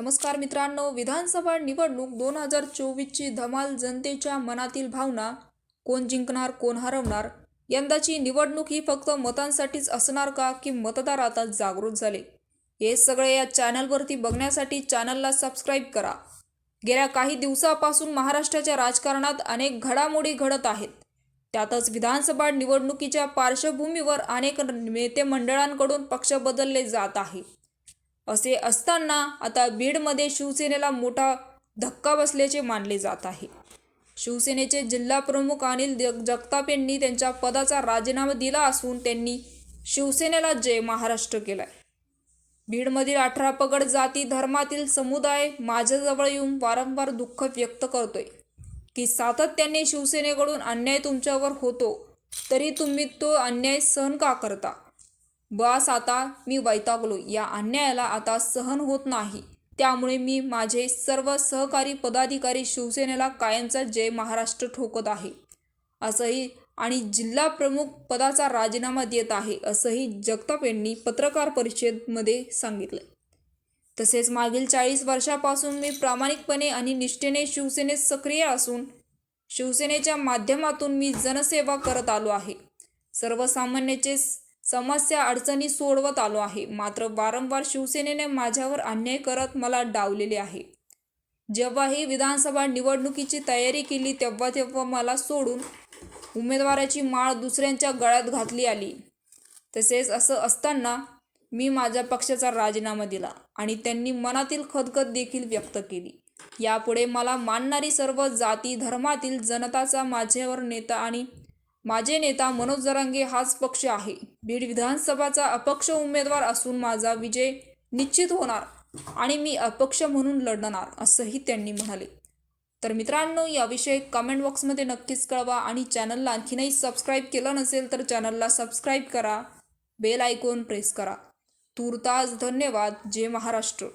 नमस्कार मित्रांनो विधानसभा निवडणूक दोन हजार चोवीसची धमाल जनतेच्या मनातील भावना कोण जिंकणार कोण हरवणार यंदाची निवडणूक ही फक्त मतांसाठीच असणार का की मतदार आता जागृत झाले? हे सगळे या चॅनलवरती बघण्यासाठी चॅनलला सबस्क्राईब करा. गेल्या काही दिवसापासून महाराष्ट्राच्या राजकारणात अनेक घडामोडी घडत आहेत. त्यातच विधानसभा निवडणुकीच्या पार्श्वभूमीवर अनेक नेते मंडळांकडून पक्ष बदलले जात आहे. असे असताना आता बीडमध्ये शिवसेनेला मोठा धक्का बसल्याचे मानले जात आहे. शिवसेनेचे जिल्हा प्रमुख अनिल जग- जगताप यांनी त्यांच्या पदाचा राजीनामा दिला असून त्यांनी शिवसेनेला जय महाराष्ट्र केलाय. बीडमधील अठरा पगड जाती धर्मातील समुदाय माझ्याजवळ येऊन वारंवार दुःख व्यक्त करतोय. की सातत्याने शिवसेनेकडून अन्याय तुमच्यावर होतो तरी तुम्ही तो अन्याय सहन का करता? बस आता मी वैतागलो. या अन्यायाला आता सहन होत नाही. त्यामुळे मी माझे सर्व सहकारी पदाधिकारी शिवसेनेला कायमचा जय महाराष्ट्र ठोकत आहे. असंही आणि जिल्हा प्रमुख पदाचा राजीनामा देत आहे असंही जगताप यांनी पत्रकार परिषदेमध्ये सांगितलं. तसेच मागील चाळीस वर्षापासून मी प्रामाणिकपणे आणि निष्ठेने शिवसेनेत सक्रिय असून शिवसेनेच्या माध्यमातून मी जनसेवा करत आलो आहे. सर्वसामान्याचे समस्या अडचणी सोडवत आलो आहे. मात्र वारंवार शिवसेनेने माझ्यावर अन्याय करत मला डावलेले आहे. जेव्हाही विधानसभा निवडणुकीची तयारी केली तेव्हा तेव्हा मला सोडून उमेदवाराची माळ दुसऱ्यांच्या गळ्यात घातली आली. तसेच असं असताना मी माझ्या पक्षाचा राजीनामा दिला आणि त्यांनी मनातील खदखद देखील व्यक्त केली. यापुढे मला मानणारी सर्व जाती धर्मातील जनताचा माझ्यावर नेता आणि माझे नेता मनोज जरांगे हाच पक्ष आहे. बीड विधानसभाचा अपक्ष उमेदवार असून माझा विजय निश्चित होणार आणि मी अपक्ष म्हणून लढणार असंही त्यांनी म्हणाले. तर मित्रांनो याविषयी कमेंट बॉक्समध्ये नक्कीच कळवा आणि चॅनलला आणखीनही सबस्क्राईब केलं नसेल तर चॅनलला सबस्क्राईब करा. बेल आयकॉन प्रेस करा. तूर्तास धन्यवाद. जय महाराष्ट्र.